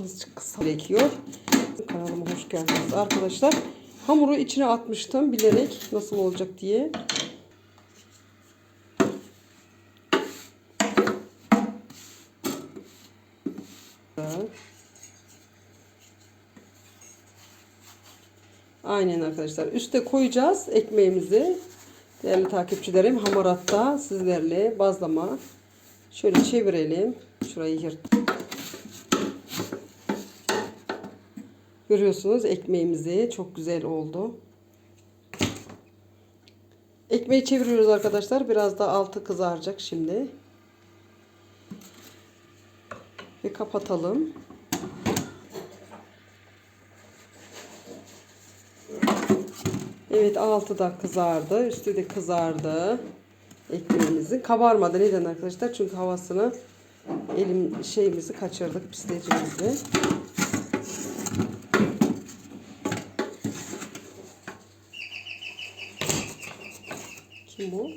azıcık kısa gerekiyor. Kanalıma hoş geldiniz arkadaşlar. Hamuru içine atmıştım bilerek nasıl olacak diye. Aynen arkadaşlar. Üste koyacağız ekmeğimizi. Değerli takipçilerim hamaratta sizlerle bazlama. Şöyle çevirelim. Şurayı yırt. Görüyorsunuz ekmeğimizi çok güzel oldu. Ekmeği çeviriyoruz arkadaşlar. Biraz da altı kızaracak şimdi. Ve kapatalım. Evet altı da kızardı. Üstü de kızardı. Ekmeğimizin. Kabarmadı. Neden arkadaşlar? Çünkü havasını elim şeyimizi kaçırdık. Pisleyicimizi. Kim bu?